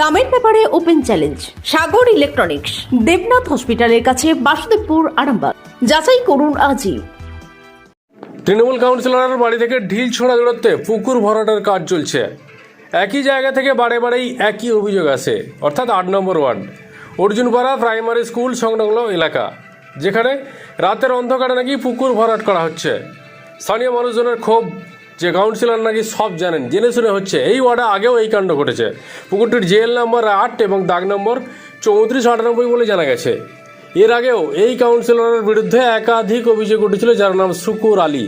দামের ব্যাপারে open challenge, Sagar electronics, Debnath হসপিটালের কাছে বাসুদেবপুর, আরামবাগ। যাচাই করুন আজই। তৃণমূল কাউন্সিলরের বাড়ি থেকে ঢিল ছোড়া দূরত্বে পুকুর ভরাটের কাজ চলছে। একই জায়গা থেকে বারে বারেই একই অভিযোগ আসে, অর্থাৎ আট নম্বর ওয়ার্ড, অর্জুনপাড়া প্রাইমারি স্কুল, সংলগ্ন এলাকা, যেখানে রাতের অন্ধকারে নাকি পুকুর ভরাট করা হচ্ছে। স্থানীয় মানুষজনের ক্ষোভ যে কাউন্সিলর নাকি সব জানেন। জেনে শুনে হচ্ছে, এই ওয়ার্ডে আগেও এই কাণ্ড ঘটেছে। পুকুরটির জেল নম্বর আট এবং দাগ নম্বর চৌত্রিশ আটানব্বই বলে জানা গেছে। এর আগেও এই কাউন্সিলরের বিরুদ্ধে একাধিক অভিযোগ উঠেছিল, যার নাম শুকুর আলী।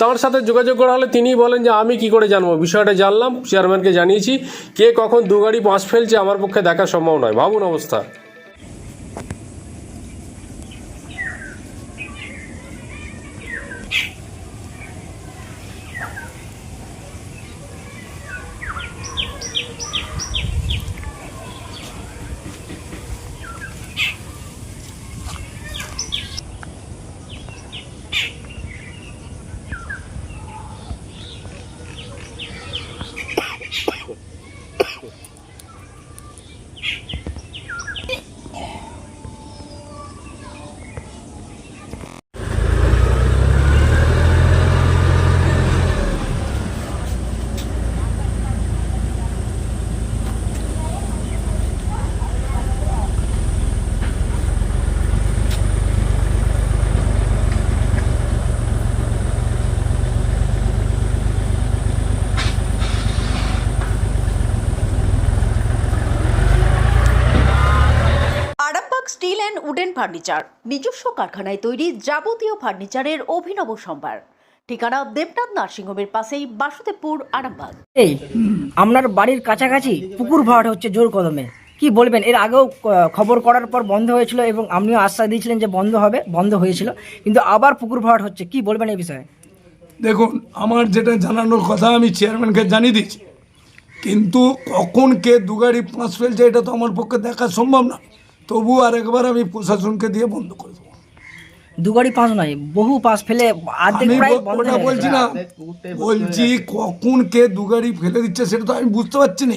তার সাথে যোগাযোগ করা হলে তিনি বলেন যে, আমি কি করে জানব? বিষয়টা জানলাম চেয়ারম্যানকে জানিয়েছি, কে কখন দু গাড়ি পাঁচ ফেলছে, আমার পক্ষে দেখা সম্ভব নয়। ভাবুন অবস্থা। ফার্নিচার। নিজস্ব কারখানায় তৈরি যাবতীয় ফার্নিচারের অভিনব সম্ভার। ঠিকানা দেবনাথ নার্সিংহোমের পাশেই বাসুদেবপুর আরামবাগ। এই আপনার বাড়ির কাছাকাছি পুকুর ভাট হচ্ছে জোর কদমে। কি বলবেন? এর আগেও খবর করার পর বন্ধ হয়েছিল এবং আপনিও আশ্বাস দিয়েছিলেন যে বন্ধ হবে বন্ধ হয়েছিল। কিন্তু আবার পুকুর ভাট হচ্ছে কি বলবেন এই বিষয়ে? দেখুন আমার যেটা জানানোর কথা আমি চেয়ারম্যানকে জানিয়ে দিচ্ছি কিন্তু কখন কে দু গাড়ি পাঁচ ফেলছে এটা তো আমার পক্ষে দেখা সম্ভব না। তবু আর একবার আমি প্রশাসনকে দিয়ে বন্ধ করে দেবো। দু গাড়ি পাঁচ নয় বহু পাস ফেলে আমি ওটা বলছি না বলছি কখন কে দু গাড়ি ফেলে দিচ্ছে সেটা তো আমি বুঝতে পারছি না।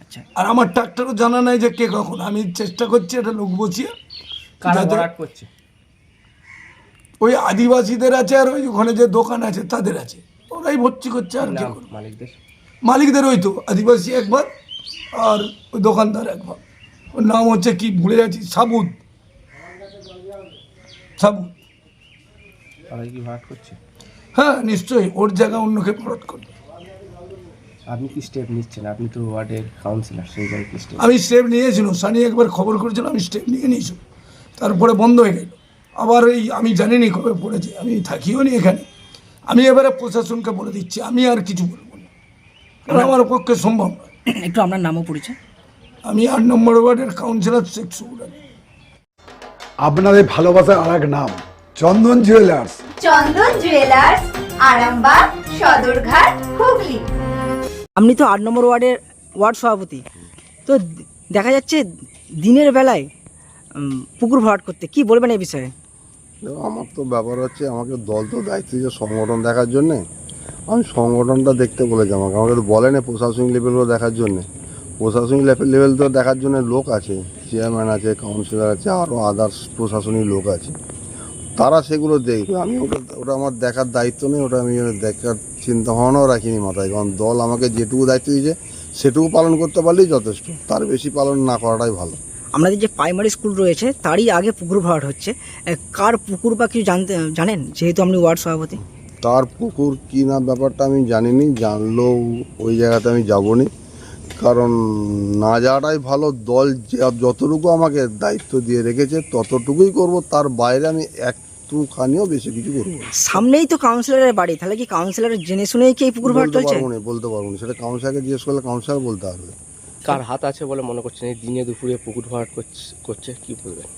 আচ্ছা। আর আমার ট্রাক্টরও জানা নাই যে কে কখন। আমি চেষ্টা করছি এটা লোক বসিয়ে যাতে- ওই আদিবাসীদের আছে আর ওই ওখানে যে দোকান আছে তাদের আছে। ওরাই ভর্তি করছে আর কি করবে? মালিকদের ওই তো আদিবাসী একবার আর ওই দোকানদার একবার। ওর নাম হচ্ছে কি ভুলে যাচ্ছি সাবুদ সাবুদ তারা কি ভাট করছে? হ্যাঁ নিশ্চয়ই ওর জায়গা অন্যকে ফরত করবে। আপনি কি স্টেপ নিচ্ছেন? আপনি তো ওয়ার্ডের কাউন্সিলর সেই জায়গায় কি স্টেপ আমি স্টেপ নিয়েছিলাম সানি একবার খবর করেছিল আমি স্টেপ নিয়ে নিয়েছি তারপরে বন্ধ হয়ে গেল। আবার এই আমি জানি জানিনি কবে পড়েছে আমি থাকিও নি এখানে। আমি এবারে প্রশাসনকে বলে দিচ্ছি আমি আর কিছু বলব না। কারণ আমার পক্ষে সম্ভব নয়। একটু আপনার নামও পরিচয় আমি আট নম্বর ওয়ার্ডের কাউন্সিলর শেখ আলী। আপনাদের ভালোবাসার আর এক নাম চন্দন জুয়েলার্স চন্দন জুয়েলার্স আরামবাগ সদরঘাট হুগলি। আপনি তো আট নম্বর ওয়ার্ডের ওয়ার্ড সভাপতি। তো দেখা যাচ্ছে দিনের বেলায় পুকুর ভরাট করতে। কি বলবেন এই বিষয়ে? আমার তো ব্যাপার হচ্ছে আমাকে দল তো দায়িত্ব যে সংগঠন দেখার জন্যে। আমি সংগঠনটা দেখতে বলেছি আমাকে। আমাকে তো বলে না প্রশাসনিক লেভেলগুলো দেখার জন্যে। প্রশাসনিক লেভেল তো দেখার জন্য লোক আছে চেয়ারম্যান আছে কাউন্সিলর আছে আরও আদার্স প্রশাসনিক লোক আছে। তারা সেগুলো দেখবে। আমি ওটা ওটা আমার দেখার দায়িত্ব নেই ওটা আমি দেখার চিন্তা ভাবনাও রাখিনি মাথায়। কারণ দল আমাকে যেটুকু দায়িত্ব দিয়েছে সেটুকু পালন করতে পারলেই যথেষ্ট। তার বেশি পালন না করাটাই ভালো। আমাদের যে প্রাইমারি স্কুল রয়েছে তারই আগে পুকুর ভরাট হচ্ছে। কার পুকুর বা কিছু জানতে জানেন? যেহেতু আপনি ওয়ার্ড সভাপতি। তার পুকুর কি না ব্যাপারটা আমি জানিনি জানলেও ওই জায়গাতে আমি যাবনি। কারণ না যাওয়াটাই ভালো। দল যে- যতটুকু আমাকে দায়িত্ব দিয়ে রেখেছে ততটুকুই করব। তার বাইরে আমি একটুখানিও বেশি কিছু করব সামনেই তো কাউন্সিলরের বাড়ি। তাহলে কি কাউন্সিলরের জেনে শুনেই কি পুকুর বলতে চলছে? পারব না বলতে পারব না। সেটা কাউন্সিলারকে জিজ্ঞেস করলে কাউন্সিলার বলতে পারবে। কার হাত আছে বলে মনে করছেন এই দিনে দুপুরে পুকুর ভাট করছে- করছে কি বলবেন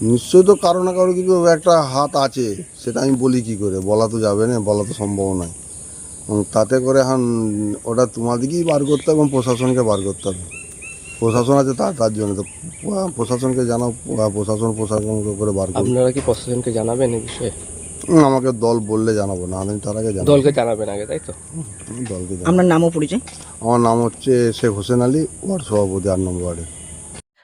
নিশ্চয়ই তো কারও না কারও কিছু একটা হাত আছে সেটা আমি বলি কি করে? বলা তো যাবে না বলা তো সম্ভব নয়। তাতে করে এখন ওটা তোমাদেরকেই বার করতে হবে এবং প্রশাসনকে বার করতে হবে। প্রশাসন আছে তার তার জন্য। তো প্রশাসনকে জানাও প্রশাসন প্রশাসনকে করে বার করবে আপনারা কি প্রশাসনকে জানাবেন এই বিষয়ে? আমাকে দল বললে জানাব না আমি তার আগে জানাব। দলকে জানাবেন আগে তাই তো? দলকে আপনার নামও পরিচয়? আমার নাম হচ্ছে শেখ হোসেন আলী ওয়ার্ড সভাপতি আট নম্বর